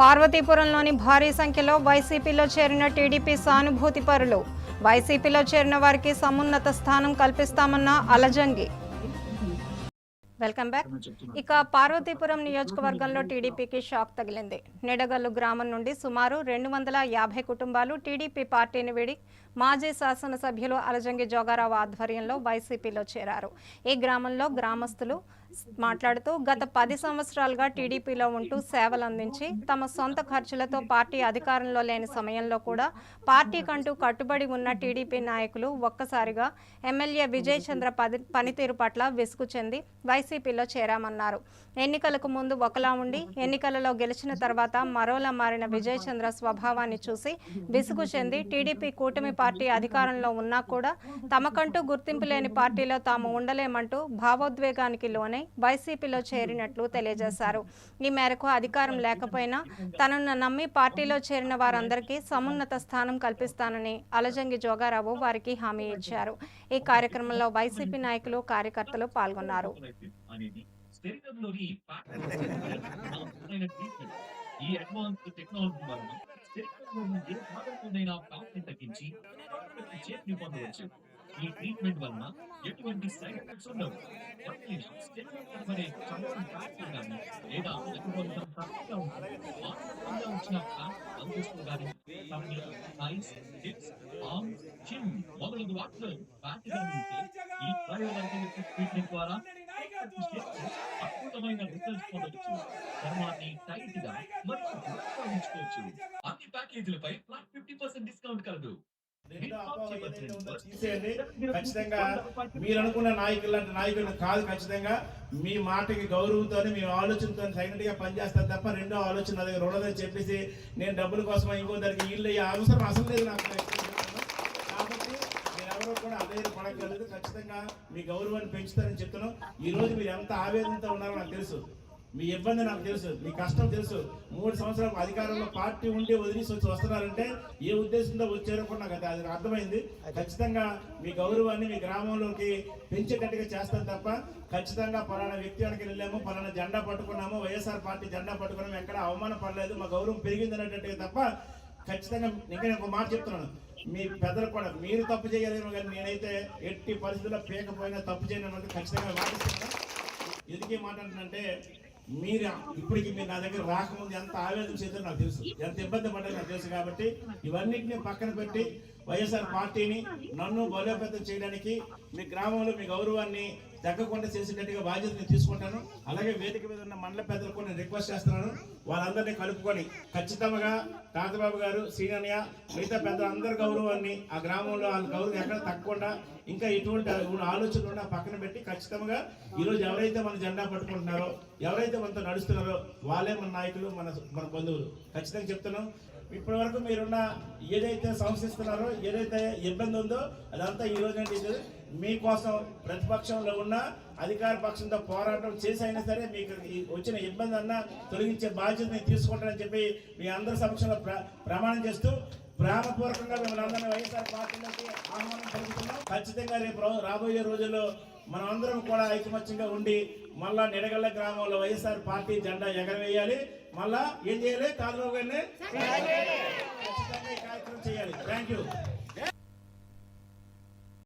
పార్వతీపురంలోని భారీ సంఖ్యలో వైసీపీలో చేరిన టీడీపీ సానుభూతి పరులు. వైసీపీలో చేరిన వారికి సమున్నత స్థానం కల్పిస్తామన్న అలజంగి. Welcome back. ఇక పార్వతీపురం నియోజకవర్గంలో టీడీపీకి షాక్ తగిలింది. నిడగల్లు గ్రామం నుండి సుమారు రెండు వందల యాభై కుటుంబాలు టీడీపీ పార్టీని వీడి మాజీ శాసనసభ్యులు అలజంగి జోగారావు ఆధ్వర్యంలో వైసీపీలో చేరారు. ఈ గ్రామంలో గ్రామస్తులు మాట్లాడుతూ గత పది సంవత్సరాలుగా టీడీపీలో ఉంటూ సేవలు అందించి తమ సొంత ఖర్చులతో పార్టీ అధికారంలో లేని సమయంలో కూడా పార్టీకంటూ కట్టుబడి ఉన్న టీడీపీ నాయకులు ఒక్కసారిగా ఎమ్మెల్యే విజయ్ చంద్ర పది పనితీరు పట్ల విసుగు చెంది వైసీపీలో చేరామన్నారు. ఎన్నికలకు ముందు ఒకలా ఉండి ఎన్నికలలో గెలిచిన తర్వాత మరోలా మారిన విజయ్ చంద్ర స్వభావాన్ని చూసి విసుగు చెంది టీడీపీ కూటమి పార్టీ అధికారంలో ఉన్నా కూడా తమకంటూ గుర్తింపు లేని పార్టీలో తాము ఉండలేమంటూ భావోద్వేగానికి లోనై వైసీపీలో చేరినట్లు తెలియజేశారు. ఈ మేరకు అధికారం లేకపోయినా తనను నమ్మి పార్టీలో చేరిన వారందరికీ సమున్నత స్థానం కల్పిస్తానని అలజంగి జోగారావు వారికి హామీ ఇచ్చారు. ఈ కార్యక్రమంలో వైసీపీ నాయకులు కార్యకర్తలు పాల్గొన్నారు. ఈ అడ్వాన్స్ టెక్నాలజీ వలన శరీరంలో నుండి భాగంలోనైనా తగ్గించి చేతిని పొందవచ్చు ఈ ట్రీట్మెంట్ వలన ఎటువంటి సైడ్ ఎఫెక్ట్స్ ఉండవు. కనబడే కానీ లేదా ఎటువంటి తక్కువగా ఉంటుంది మానసికంగా వచ్చిన ఫ్యాట్ అందిస్తూ కానీ తమని ఐస్ హిప్స్ ఆర్మ్స్ చిన్ మొదలగు వాటిలో ఉంటే ఈ బయోలజికల్ ట్రీట్మెంట్ ద్వారా అద్భుతమైన రిజల్ట్స్ పొందవచ్చు చర్మాన్ని టైట్గా మరియు ఉంచుకోవచ్చు అన్ని ప్యాకేజీలపై ఫ్లాట్ తీసేయండి. ఖచ్చితంగా మీరు అనుకున్న నాయకులు లాంటి నాయకులు కాదు ఖచ్చితంగా. మీ మాటకి గౌరవంతో మీ ఆలోచనతో సైలెంట్గా పనిచేస్తాను తప్ప రెండో ఆలోచన నా దగ్గర ఉండదని చెప్పేసి నేను డబ్బుల కోసం ఇంకో దానికి ఇల్లు అయ్యే అవసరం అసలు లేదు నాకు. కాబట్టి మీరు ఎవరో కూడా అధైర్య పడగలదు ఖచ్చితంగా మీ గౌరవాన్ని పెంచుతారని చెప్తున్నాను ఈ రోజు మీరు ఎంత ఆవేదనతో ఉన్నారో నాకు తెలుసు. మీ ఇబ్బంది నాకు తెలుసు మీ కష్టం తెలుసు. మూడు సంవత్సరాలు అధికారంలో పార్టీ ఉంటే వదిలేసి వచ్చి వస్తున్నారంటే ఏ ఉద్దేశంతో వచ్చారో కూడా నాకు అది అది అర్థమైంది. ఖచ్చితంగా మీ గౌరవాన్ని మీ గ్రామంలోకి పెంచేటట్టుగా చేస్తాను తప్ప ఖచ్చితంగా పలానా వ్యక్తి వెనక వెళ్ళాము పలానా జెండా పట్టుకున్నాము వైఎస్ఆర్ పార్టీ జెండా పట్టుకున్నాము ఎక్కడ అవమానం పడలేదు మా గౌరవం పెరిగింది అనేటట్టుగా తప్ప ఖచ్చితంగా ఇంకా నేను ఒక మాట చెప్తున్నాను. మీ పెద్దలు కూడా మీరు తప్పు చేయలేము కానీ నేనైతే ఎట్టి పరిస్థితుల్లో పేకపోయినా తప్పు చేయను అన్నది ఖచ్చితంగా మాటిస్తున్నాను ఎందుకు ఈ మాట మీరు ఇప్పటికి మీరు నా దగ్గర రాకముందు ఎంత ఆవేదన చేద్దో నాకు తెలుసు. ఎంత ఇబ్బంది పడ్డారో నాకు తెలుసు కాబట్టి ఇవన్నిటిని పక్కన పెట్టి వైఎస్ఆర్ పార్టీని నన్ను బలోపేతం చేయడానికి మీ గ్రామంలో మీ గౌరవాన్ని తగ్గకుండా చేసేటట్టుగా బాధ్యత నేను తీసుకుంటాను. అలాగే వేదిక మీద ఉన్న మండల పెద్దలు కూడా నేను రిక్వెస్ట్ చేస్తున్నాను. వాళ్ళందరినీ కలుపుకొని ఖచ్చితంగా తాతబాబు గారు సీనియర్య మిగతా పెద్దలందరి గౌరవాన్ని ఆ గ్రామంలో వాళ్ళ గౌరవం ఎక్కడ తగ్గకుండా ఇంకా ఎటువంటి ఆలోచనలు ఉన్నా పక్కన పెట్టి ఖచ్చితంగా ఈరోజు ఎవరైతే మన జెండా పట్టుకుంటున్నారో ఎవరైతే మనతో నడుస్తున్నారో వాళ్ళే మన నాయకులు మన మన బంధువులు. ఖచ్చితంగా చెప్తున్నాం. ఇప్పటి వరకు మీరున్న ఏదైతే సంశిస్తున్నారో ఏదైతే ఇబ్బంది ఉందో అదంతా ఈ రోజు అంటే మీకోసం ప్రతిపక్షంలో ఉన్న అధికార పక్షంతో పోరాటం చేసి అయినా సరే మీకు వచ్చిన ఇబ్బంది అన్నా తొలగించే బాధ్యత నేను తీసుకుంటానని చెప్పి మీ అందరి సమక్షంలో ప్ర ప్రమాణం చేస్తూ ప్రేమపూర్వకంగా మిమ్మల్ని అందరినీ వైఎస్ఆర్ పార్టీలోకి ఆహ్వానం పలుకుతున్నాం. ఖచ్చితంగా రేపు రాబోయే రోజుల్లో మనం అందరం కూడా ఐకమత్యంగా ఉండి మళ్ళా నిడగల్ల గ్రామంలో వైఎస్ఆర్ పార్టీ జెండా ఎగరవేయాలి. మళ్ళా ఏం చేయాలి? గారిని ఖచ్చితంగా ఈ కార్యక్రమం చేయాలి. Thank you.